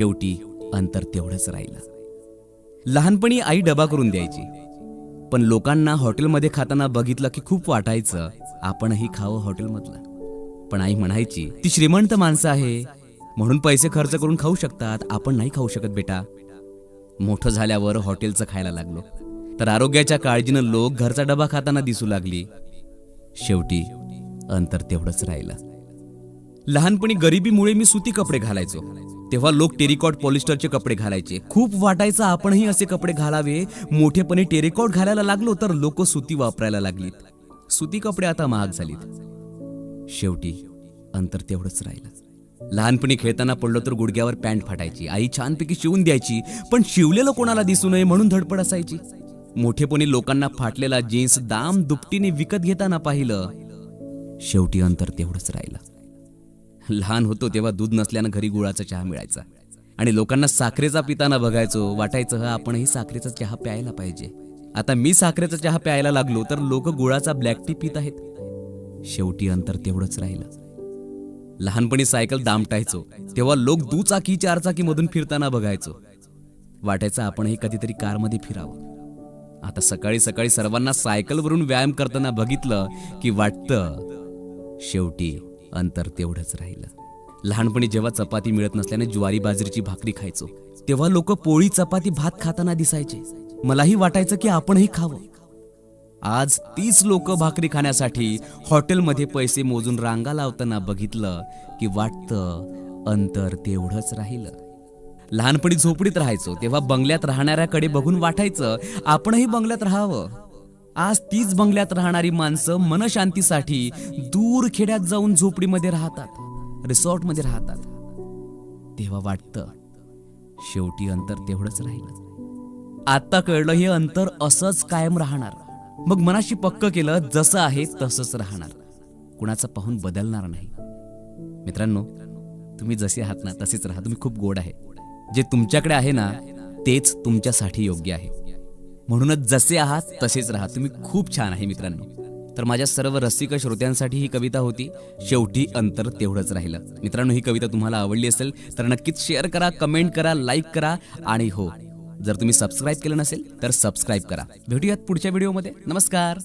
शेवटी अंतर तेवढंच राहिलं. लहानपणी आई डबा करून द्यायची. पण लोकांना हॉटेलमध्ये खाताना बघितलं की खूप वाटायचं आपणही खावं हॉटेलमधलं. पण आई म्हणायची ती श्रीमंत माणसं आहे म्हणून पैसे खर्च करून खाऊ शकतात आपण नाही खाऊ शकत बेटा. मोठं झाल्यावर हॉटेलचं खायला लागलो. तर आरोग्याच्या काळजीनं लोक घरचा डबा खाताना दिसू लागली. शेवटी अंतर तेवढंच राहिलं. लहानपणी गरिबीमुळे मी सुती कपडे घालायचो. तेव्हा लोक टेरिकॉट पॉलिस्टरचे कपडे घालायचे. खूप वाटायचं आपणही असे कपडे घालावे. मोठेपणी टेरिकॉट घालायला लागलो तर लोक सुती वापरायला लागलीत. सुती कपडे आता महाग झालीत. शेवटी अंतर तेवढंच राहिलं. लहानपणी खेळताना पडलो तर गुडघ्यावर पॅन्ट फाटायची. आई छानपैकी शिवून द्यायची पण शिवलेलं कोणाला दिसू नये म्हणून धडपड असायची. मोठेपणी लोकांना फाटलेला जीन्स दाम दुपटीने विकत घेताना पाहिलं. शेवटी अंतर तेवढंच राहिलं. लहान होतो तेव्हा दूध नसल्यानं घरी गुळाचा चहा मिळायचा. आणि लोकांना साखरेचा पिताना बघायचो वाटायचं "हं, आपणही साखरेचा चहा प्यायला पाहिजे. आता मी साखरेचा चहा प्यायला लागलो तर लोक गुळाचा ब्लॅक टी पित आहेत. शेवटी अंतर तेवढंच राहिलं. लहानपणी सायकल दामटायचो तेव्हा लोक दुचाकी चारचाकीमधून फिरताना बघायचो. वाटायचं आपणही कधीतरी कारमध्ये फिरावं. आता सकाळी सकाळी सर्वांना सायकलवरून व्यायाम करताना बघितलं की वाटतं शेवटी अंतर तेवढंच राहिलं. लहानपणी जेव्हा चपाती मिळत नसल्याने ज्वारी बाजरीची भाकरी खायचो तेव्हा लोक पोळी चपाती भात खाताना दिसायचे. मलाही वाटायचं की आपणही खावं. आज तीच लोक भाकरी खाण्यासाठी हॉटेलमध्ये पैसे मोजून रांगा लावताना बघितलं की वाटतं अंतर तेवढंच राहिलं. लहानपणी झोपडीत राहायचो तेव्हा बंगल्यात राहणाऱ्याकडे बघून वाटायचं आपणही बंगल्यात राहावं. आज तीच बंगल्यात राहणारी माणसं मनशांतीसाठी दूर खेड्यात जाऊन झोपडीमध्ये राहतात रिसॉर्टमध्ये राहतात. तेव्हा वाटतं शेवटी अंतर तेवढंच राहिलं. आता कळलं हे अंतर असंच कायम राहणार. मग मनाशी पक्क केलं जसं आहे तसंच राहणार. कुणाचं पाहून बदलणार नाही. मित्रांनो तुम्ही जसे आहात ना तसेच राहा. तुम्ही खूप गोड आहे. जे तुमच्याकडे आहे ना तेच तुमच्यासाठी योग्य आहे. म्हणूनच जसे आहात तसेच राहा. तुम्ही खूप छान आहे मित्रांनो. तर माझ्या सर्व रसिक श्रोत्यांसाठी ही कविता होती. शेवटी अंतर तेवढंच राहिलं. मित्रांनो ही कविता तुम्हाला आवडली असेल तर नक्कीच शेअर करा कमेंट करा लाईक करा आणि हो. जर तुम्ही सबस्क्राईब केलं नसेल तर सबस्क्राईब करा. भेटूयात पुढच्या व्हिडिओमध्ये नमस्कार.